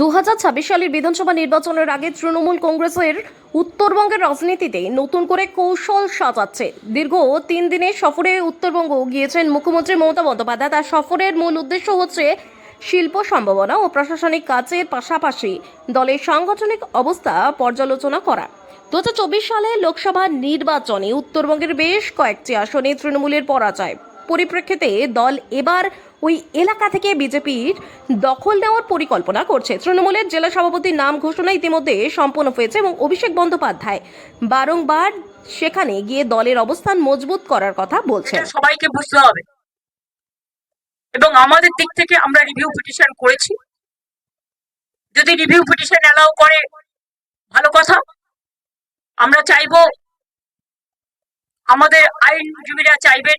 দু হাজার ছাব্বিশ সালের বিধানসভা নির্বাচনের আগে তৃণমূল কংগ্রেসের উত্তরবঙ্গের রাজনীতিতে নতুন করে কৌশল সাজাচ্ছে। দীর্ঘ তিন দিনের সফরে উত্তরবঙ্গ গিয়েছেন মুখ্যমন্ত্রী মমতা বন্দ্যোপাধ্যায়। তার সফরের মূল উদ্দেশ্য হচ্ছে শিল্প সম্ভাবনা ও প্রশাসনিক কাজের পাশাপাশি দলের সাংগঠনিক অবস্থা পর্যালোচনা করা। দু হাজার চব্বিশ সালে লোকসভা নির্বাচনে উত্তরবঙ্গের বেশ কয়েকটি আসনে তৃণমূলের পরাজয়। পরিপ্রেক্ষিতে দল এবার ওই এলাকা থেকে বিজেপির দখল নেওয়ার পরিকল্পনা করছে। তৃণমূলের জেলা সভাপতির নাম ঘোষণা ইতিমধ্যে সম্পন্ন হয়েছে এবং অভিষেক বন্দ্যোপাধ্যায় বারংবার সেখানে গিয়ে দলের অবস্থান মজবুত করার কথা বলছে সবাইকে বুঝতে হবে। এবং আমাদের দিক থেকে আমরা রিভিউ পিটিশন করেছি। যদি রিভিউ পিটিশন অ্যালাউ করে, ভালো কথা। আমরা চাইব আমাদের আইনজীবীরা চাইবেন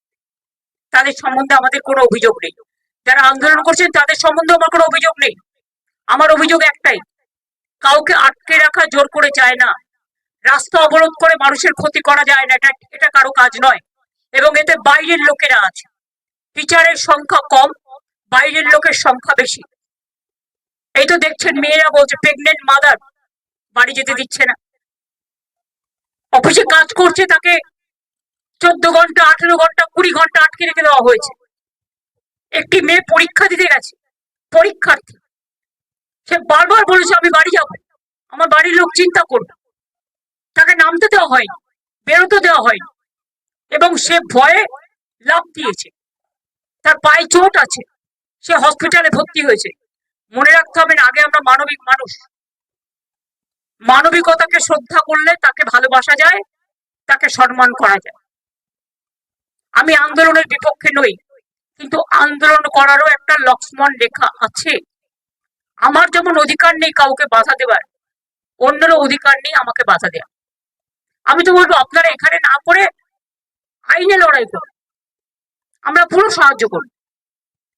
তাদের সম্বন্ধে আমাদের কোনো অভিযোগ নেই। যারা আন্দোলন করছেন, তাদের সম্বন্ধে আমার কোনো অভিযোগ নেই। আমার অভিযোগ একটাই, কাউকে আটকে রাখা জোর করে যায় না। রাস্তা অবরোধ করে মানুষের ক্ষতি করা যায় না, এটা এটা কারও কাজ নয়। এবং এতে বাইরের লোকেরা আছে। টিচারের সংখ্যা কম, বাইরের লোকের সংখ্যা বেশি। এই তো দেখছেন মেয়েরা বলছে প্রেগনেন্ট মাদার বাড়ি যেতে দিচ্ছে না। অফিসে কাজ করছে তাকে চোদ্দ ঘণ্টা, আঠেরো ঘণ্টা দেওয়া হয়েছে। একটি মেয়ে পরীক্ষা দিতে গেছে, পরীক্ষার্থী। সে বারবার বলেছে, আমি বাড়ি যাব। আমার বাড়ির লোক চিন্তা করবে। তাকে নামতে দেওয়া হয়নি, বেরোতে দেওয়া হয়নি। এবং সে ভয়ে লাভ দিয়েছে। তার পায়ে চোট আছে। সে হসপিটালে ভর্তি হয়েছে। মনে রাখতে হবে না, আগে আমরা মানবিক মানুষ। মানবিকতাকে শ্রদ্ধা করলে তাকে ভালোবাসা যায়, তাকে সম্মান করা যায়। আমি আন্দোলনের বিপক্ষে নই, কিন্তু আন্দোলন করারও একটা লক্ষ্মণ লেখা আছে। আমার যেমন অধিকার নেই কাউকে বাধা দেওয়ার অন্যেরও অধিকার নেই আমাকে বাধা দেওয়া আমি তো বলব, আপনারা এখানে না করে আইনে লড়াই করুন। আমরা পুরো সাহায্য করি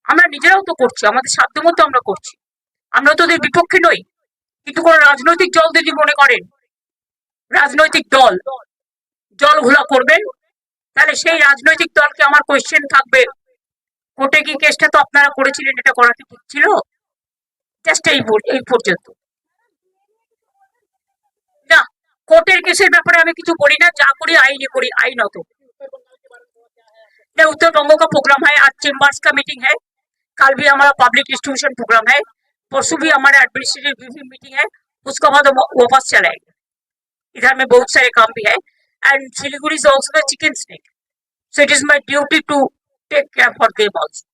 আমরা নিজেরাও তো করছি, আমাদের সাধ্য মতো আমরা করছি। আমরা তো ওদের বিপক্ষে নই, কিন্তু কোন রাজনৈতিক দল যদি মনে করেন, রাজনৈতিক দল জল ঘোলা করবেন তাহলে সেই রাজনৈতিক দলকে আমার কোয়েশ্চেন থাকবে কোর্টে কি কেসটা তো আপনারা করেছিলেন এটা করা কি ঠিক ছিল জাস্ট এই পর- এই পর্যন্ত না কোর্টের কেসের ব্যাপারে আমি কিছু করি না যা করি আইনে করি আইনত नहीं उत्तर बंगों का प्रोग्राम है आज चेम्बर्स का मीटिंग है कल भी हमारा पब्लिक डिस्ट्रीब्यूशन प्रोग्राम है परसों भी हमारा एडमिनिस्ट्रेटिव रिव्यू मीटिंग है उसके बाद हम वापस चलाएंगे इधर में बहुत सारे काम भी है and Siliguri is also the chicken snake. So it is my duty to take care for them also.